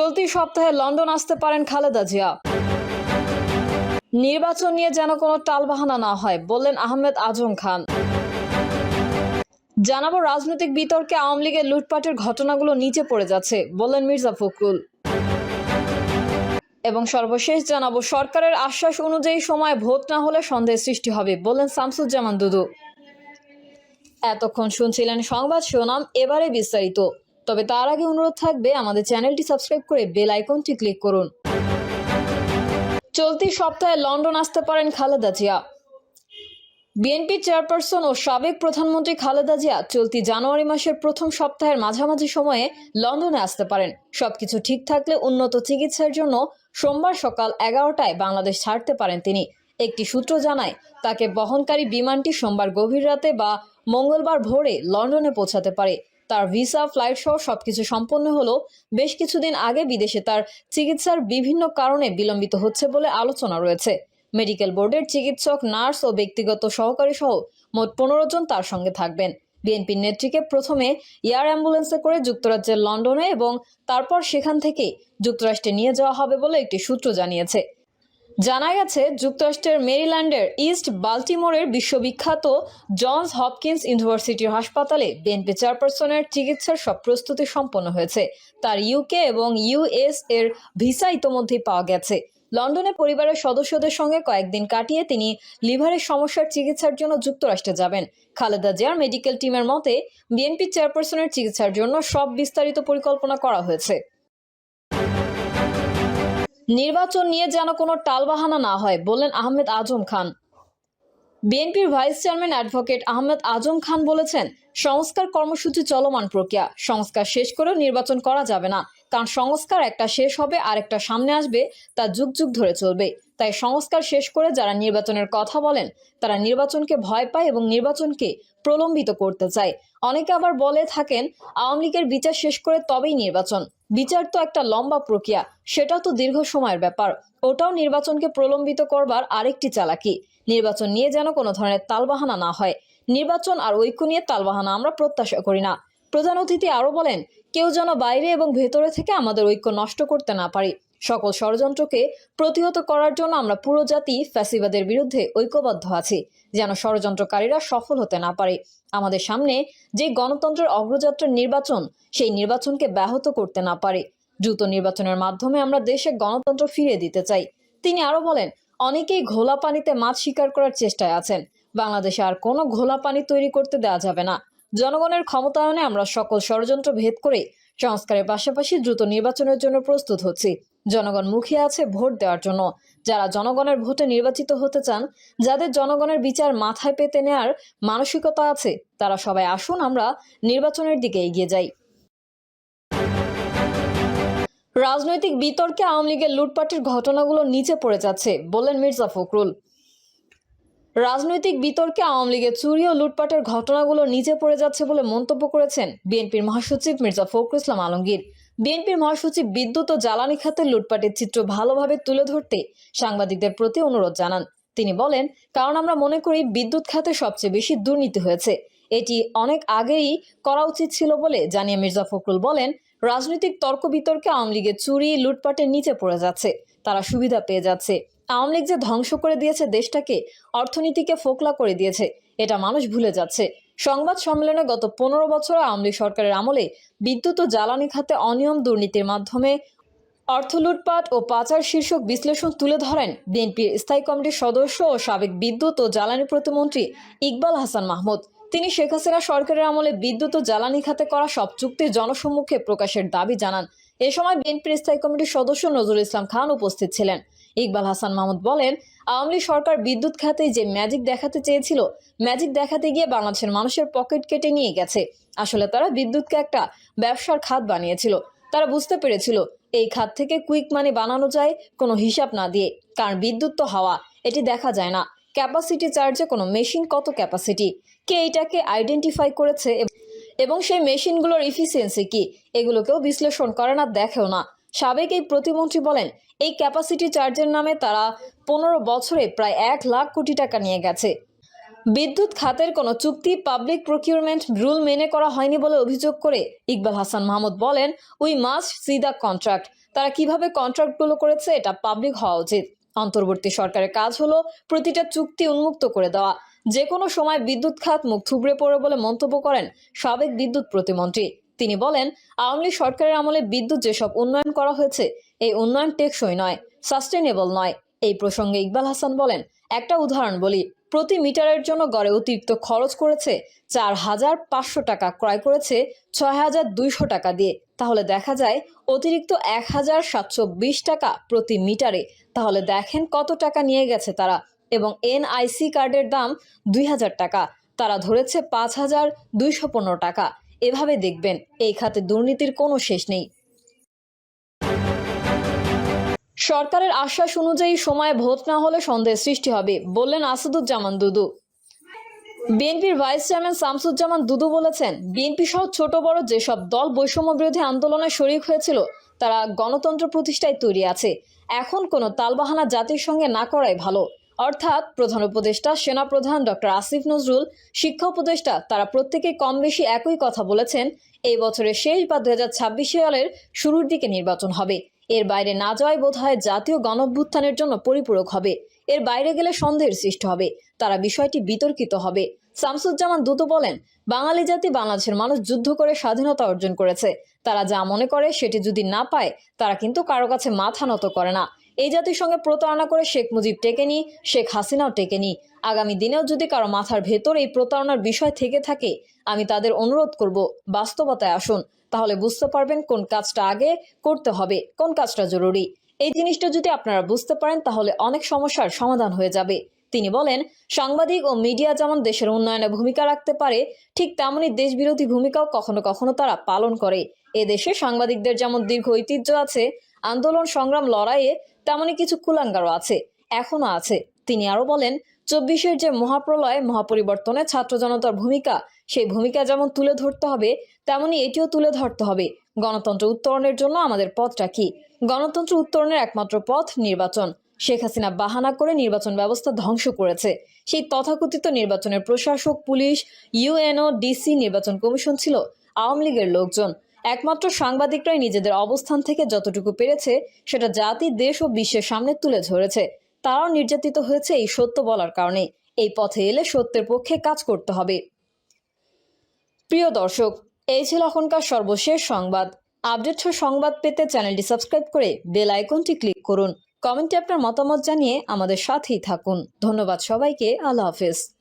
চলতি সপ্তাহে লন্ডন আসতে পারেন খালেদা জিয়া। নির্বাচন নিয়ে যেন কোনো টালবাহানা না হয়, বললেন আহমেদ আজম খান। জানাব রাজনৈতিক বিতর্কে আওয়ামী লীগের লুটপাটের ঘটনাগুলো নিচে পড়ে যাচ্ছে, বললেন মির্জা ফখরুল। এবং সর্বশেষ জানাব, সরকারের আশ্বাস অনুযায়ী সময় ভোট না হলে সন্দেহ সৃষ্টি হবে, বললেন শামসুজ্জামান দুদু। এতক্ষণ শুনছিলেন সংবাদ শিরোনাম, এবারে বিস্তারিত। তবে তার আগে অনুরোধ থাকবে আমাদের চ্যানেলটি সাবস্ক্রাইব করে বেল আইকনটি ক্লিক করুন। চলতি সপ্তাহে লন্ডন আসতে পারেন খালেদা জিয়া। বিএনপি চেয়ারপারসন ও সাবেক প্রধানমন্ত্রী খালেদা জিয়া চলতি জানুয়ারি মাসের প্রথম সপ্তাহের মাঝামাঝি সময়ে লন্ডনে আসতে পারেন। সবকিছু ঠিক থাকলে উন্নত চিকিৎসার জন্য সোমবার সকাল এগারোটায় বাংলাদেশ ছাড়তে পারেন তিনি। একটি সূত্র জানায়, তাকে বহনকারী বিমানটি সোমবার গভীর রাতে বা মঙ্গলবার ভোরে লন্ডনে পৌঁছাতে পারে। তার ভিসা ফ্লাইট সহ সবকিছু সম্পন্ন হলো বেশ কিছুদিন আগে বিদেশে। তার চিকিৎসার বিভিন্ন কারণে বিলম্বিত হচ্ছে বলে আলোচনা রয়েছে। মেডিকেল বোর্ডের চিকিৎসক, নার্স ও ব্যক্তিগত সহকারী সহ মোট পনেরো জন তার সঙ্গে থাকবেন। বিএনপির নেত্রীকে প্রথমে এয়ার অ্যাম্বুলেন্সে করে যুক্তরাজ্যের লন্ডনে এবং তারপর সেখান থেকে যুক্তরাষ্ট্রে নিয়ে যাওয়া হবে বলে একটি সূত্র জানিয়েছে। জানা গেছে যুক্তরাষ্ট্রের মেরিল্যান্ডের ইস্ট বাল্টিমোরের বিশ্ববিখ্যাত জনস হপকিন্স ইউনিভার্সিটির হাসপাতালে বিএনপি চেয়ারপারসনের চিকিৎসার সব প্রস্তুতি সম্পন্ন হয়েছে। তার ইউকে এবং ইউএস এর ভিসা ইতোমধ্যেই পাওয়া গেছে। লন্ডনে পরিবারের সদস্যদের সঙ্গে কয়েকদিন কাটিয়ে তিনি লিভারের সমস্যার চিকিৎসার জন্য যুক্তরাষ্ট্রে যাবেন। খালেদা জিয়ার মেডিকেল টিমের মতে বিএনপি চেয়ারপারসনের চিকিৎসার জন্য সব বিস্তারিত পরিকল্পনা করা হয়েছে। নির্বাচন নিয়ে যেন কোনো টালবাহানা না হয়, বললেন আহমেদ আজম খান। বিএনপির vice chairman advocate Ahmed Azam Khan বলেছেন, সংস্কার কর্মসূচি চলমান প্রক্রিয়া, সংস্কার শেষ করেও নির্বাচন করা যাবে না, কারণ সংস্কার একটা শেষ হবে আর একটা সামনে আসবে, তা যুগ যুগ ধরে চলবে। তাই সংস্কার শেষ করে যারা নির্বাচনের কথা বলেন, তারা নির্বাচনকে ভয় পায় এবং নির্বাচনকে প্রলম্বিত করতে চায়। অনেকে আবার বলে থাকেন, আওয়ামী লীগের বিচার শেষ করে তবেই নির্বাচন। বিচার তো একটা লম্বা প্রক্রিয়া, সেটা তো দীর্ঘ সময়ের ব্যাপার। ওটাও নির্বাচনকে প্রলম্বিত করবার আরেকটি চালাকি। নির্বাচন নিয়ে যেন কোনো ধরনের তালবাহানা না হয়। নির্বাচন আর ঐক্য নিয়ে তালবাহানা আমরা প্রত্যাশা করি না। প্রধান অতিথি আরও বলেন, কেউ যেন বাইরে এবং ভেতরে থেকে আমাদের ঐক্য নষ্ট করতে না পারি। সকল ষড়যন্ত্রকে প্রতিহত করার জন্য আমরা পুরো জাতি ফ্যাসিবাদের বিরুদ্ধে ঐক্যবদ্ধ আছি, যেন ষড়যন্ত্রকারীরা সফল হতে না পারে। আমাদের সামনে যে গণতন্ত্রের অগ্রযাত্রার নির্বাচন, সেই নির্বাচনকে ব্যাহত করতে না পারে। দ্রুত নির্বাচনের মাধ্যমে আমরা দেশে গণতন্ত্র ফিরিয়ে দিতে চাই। তিনি আরও বলেন, অনেকেই ঘোলা পানিতে মাছ শিকার করার চেষ্টায় আছেন। বাংলাদেশে আর কোনো ঘোলা পানি তৈরি করতে দেওয়া যাবে না। জনগণের ক্ষমতায়নে আমরা সকল ষড়যন্ত্র ভেদ করে সংস্কারের পাশাপাশি দ্রুত নির্বাচনের জন্য প্রস্তুত হচ্ছি। জনগণ মুখে আছে ভোট দেওয়ার জন্য। যারা জনগণের ভোটে নির্বাচিত হতে চান, যাদের জনগণের বিচার মাথায় পেতে নেয়ার মানসিকতা আছে, তারা সবাই আসুন, আমরা নির্বাচনের দিকে এগিয়ে যাই। রাজনৈতিক বিতর্কে আওয়ামী লীগের লুটপাটের ঘটনাগুলো নিচে পড়ে যাচ্ছে, বললেন মির্জা ফখরুল। রাজনৈতিক বিতর্কে আওয়ামী লীগের চুরি ও লুটপাটের ঘটনাগুলো নিচে পড়ে যাচ্ছে বলে মন্তব্য করেছেন বিএনপির মহাসচিব মির্জা ফখরুল ইসলাম আলমগীর। বিএনপির মহাসচিব বিদ্যুৎ ও জ্বালানি খাতের লুটপাটের চিত্র ভালোভাবে তুলে ধরতে সাংবাদিকদের প্রতি অনুরোধ জানান। তিনি বলেন, কারণ আমরা মনে করি বিদ্যুৎ খাতে সবচেয়ে বেশি দুর্নীতি হয়েছে। এটি অনেক আগেই করা উচিত ছিল বলে জানিয়ে মির্জা ফখরুল বলেন, রাজনৈতিক তর্ক বিতর্কে আওয়ামী লীগের চুরি, লুটপাটের নিচে পড়ে যাচ্ছে। তারা সুবিধা পেয়ে যাচ্ছে। আওয়ামী লীগ যে ধ্বংস করে দিয়েছে দেশটাকে, অর্থনীতিকে ফোকলা করে দিয়েছে, এটা মানুষ ভুলে যাচ্ছে। সংবাদ সম্মেলনে গত পনেরো বছর আওয়ামী সরকারের আমলে বিদ্যুৎ ও জ্বালানি খাতে অনিয়ম দুর্নীতির মাধ্যমে অর্থ লুটপাট ও পাচার শীর্ষক বিশ্লেষণ তুলে ধরেন বিএনপির স্থায়ী কমিটির সদস্য ও সাবেক বিদ্যুৎ ও জ্বালানি প্রতিমন্ত্রী ইকবাল হাসান মাহমুদ। তিনি শেখ হাসিনা সরকারের আমলে বিদ্যুৎ ও জ্বালানি খাতে করা সব চুক্তি জনসম্মুখে প্রকাশের দাবি জানান। এ সময় বিএনপির স্থায়ী কমিটির সদস্য নজরুল ইসলাম খান উপস্থিত ছিলেন। ইকবাল হাসান মাহমুদ বলেন, আওয়ামী লীগ সরকার বিদ্যুৎ খাতে যে ম্যাজিক দেখাতে চেয়েছিল, ম্যাজিক দেখাতে গিয়ে বাংলাদেশের মানুষের পকেট কেটে নিয়ে গেছে। আসলে তারা বিদ্যুৎকে একটা ব্যবসার খাত বানিয়েছিল। তারা বুঝতে পেরেছিল, এই খাত থেকে কুইক মানি বানানো যায়, কোনো হিসাব না দিয়ে। কারণ বিদ্যুৎ তো হাওয়া, এটি দেখা যায় না। ক্যাপাসিটি চার্জে কোনো মেশিন কত ক্যাপাসিটি? কে এটাকে আইডেন্টিফাই করেছে এবং সেই মেশিনগুলোর ইফিসিয়েন্সি কি? এগুলোকেও বিশ্লেষণ করে না দেখেও না। সাবেক এই প্রতিমন্ত্রী বলেন এই ক্যাপাসিটি চার্জের নামে তারা পনেরো বছরে প্রায় এক লাখ কোটি টাকা নিয়ে গেছে। বিদ্যুৎ খাতের কোনো চুক্তি পাবলিক প্রকিউরমেন্ট রুল মেনে করা হয়নি বলে অভিযোগ করে ইকবাল হাসান মাহমুদ বলেন we must see the contract তারা কীভাবে কন্ট্রাক্টগুলো করেছে এটা পাবলিক হওয়া উচিত। অন্তর্বর্তী সরকারের কাজ হলো প্রতিটা চুক্তি উন্মুক্ত করে দেওয়া। যে কোনো সময় বিদ্যুৎ খাত মুখ থুবড়ে পড়ে বলে মন্তব্য করেন সাবেক বিদ্যুৎ প্রতিমন্ত্রী। তিনি বলেন, আওয়ামী লীগ সরকারের আমলে বিদ্যুৎ যেসব উন্নয়ন করা হয়েছে, এই উন্নয়ন টেকসই নয় সাস্টেনেবল নয়। এই প্রসঙ্গে ইকবাল হাসান বলেন, একটা উদাহরণ বলি, প্রতি মিটারের জন্য গড়ে অতিরিক্ত খরচ করেছে চার হাজার পাঁচশো টাকা, ক্রয় করেছে ছয় হাজার দুইশো টাকা দিয়ে। তাহলে দেখা যায়, অতিরিক্ত এক হাজার সাতশো বিশ টাকা প্রতি মিটারে। তাহলে দেখেন কত টাকা নিয়ে গেছে তারা, এবং এনআইসি কার্ডের দাম দুই হাজার টাকা, তারা ধরেছে পাঁচ হাজার দুইশো পনেরো টাকা। এভাবে দেখবেন, এই খাতে দুর্নীতির কোনো শেষ নেই। সরকারের আশ্বাস অনুযায়ী সময়ে ভোট না হলে সন্দেহ সৃষ্টি হবে, বললেন আসাদুজ্জামান দুদু। বিএনপির ভাইস চেয়ারম্যান শামসুজ্জামান দুদু বলেছেন, বিএনপি সহ ছোট বড় যেসব দল বৈষম্য বিরোধী আন্দোলনে শরিক হয়েছিল, তারা গণতন্ত্র প্রতিষ্ঠায় তৈরি আছে। এখন কোনো তালবাহানা জাতির সঙ্গে না করাই ভালো। অর্থাৎ প্রধান উপদেষ্টা, সেনাপ্রধান ডক্টর আসিফ নজরুল, শিক্ষা উপদেষ্টা, তারা প্রত্যেকে কম বেশি একই কথা বলেছেন, এই বছরের শেষ বা দু হাজার ছাব্বিশ সালের শুরুর দিকে নির্বাচন হবে। এর বাইরে না যাওয়াই বোধ হয় জাতীয় গণভ্যুত্থানের জন্য পরিপূরক হবে। এর বাইরে গেলে সন্দেহের সৃষ্টি হবে। তারা বিষয়টি বিতর্কিত হবে। শামসুজ্জামান দুটো বলেন, বাঙালি জাতি বাংলাদেশের মানুষ যুদ্ধ করে স্বাধীনতা অর্জন করেছে। তারা যা মনে করে সেটি যদি না পায়, তারা কিন্তু কারও কাছে মাথা নত করে না। এই জাতির সঙ্গে প্রতারণা করে শেখ মুজিব টেকেনি শেখ হাসিনাও টেকেনি আগামী দিনেও যদি কারও মাথার ভেতর এই প্রতারণার বিষয় থেকে থাকে, আমি তাদের অনুরোধ করব, বাস্তবতায় আসুন। তাহলে বুঝতে পারবেন কোন কাজটা আগে করতে হবে, কোন কাজটা জরুরি। এই জিনিসটা যদি আপনারা বুঝতে পারেন, তাহলে অনেক সমস্যার সমাধান হয়ে যাবে। তিনি বলেন, সাংবাদিক ও মিডিয়া যেমন দেশের উন্নয়নে ভূমিকা রাখতে পারে, ঠিক তেমনই দেশবিরোধী ভূমিকাও কখনো কখনো তারা পালন করে। এ দেশে সাংবাদিকদের যেমন দীর্ঘ ঐতিহ্য আছে, আন্দোলন, সংগ্রাম, লড়াইয়ে তেমনি কিছু কুলাঙ্গারও আছে, এখনও আছে। তিনি আরও বলেন, চব্বিশের যে মহাপ্রলয় মহাপরিবর্তনে ছাত্র জনতার ভূমিকা, সেই ভূমিকা যেমন তুলে ধরতে হবে তেমনি এটিও তুলে ধরতে হবে। গণতন্ত্র উত্তরণের জন্য আমাদের পথটা কি? গণতন্ত্র উত্তরণের একমাত্র পথ নির্বাচন। শেখ হাসিনা বাহানা করে নির্বাচন ব্যবস্থা ধ্বংস করেছে। সেই তথাকথিত নির্বাচনের প্রশাসক, পুলিশ, ইউএনও, ডিসি নির্বাচন কমিশন ছিল আওয়ামী লীগের লোকজন। একমাত্র সাংবাদিকরাই নিজেদের অবস্থান থেকে যতটুকু পেরেছে, সেটা জাতি, দেশ ও বিশ্বের সামনে তুলে ধরেছে। তারাও নির্যাতিত হয়েছে এই সত্য বলার কারণে। এই পথে এলে সত্যের পক্ষে কাজ করতে হবে। প্রিয় দর্শক, এই ছিল এখনকার সর্বশেষ সংবাদ। আপডেট সংবাদ পেতে চ্যানেলটি সাবস্ক্রাইব করে বেল আইকনটি ক্লিক করুন। কমেন্টে আপনার মতামত জানিয়ে আমাদের সাথেই থাকুন। ধন্যবাদ সবাইকে। আল্লাহ হাফেজ।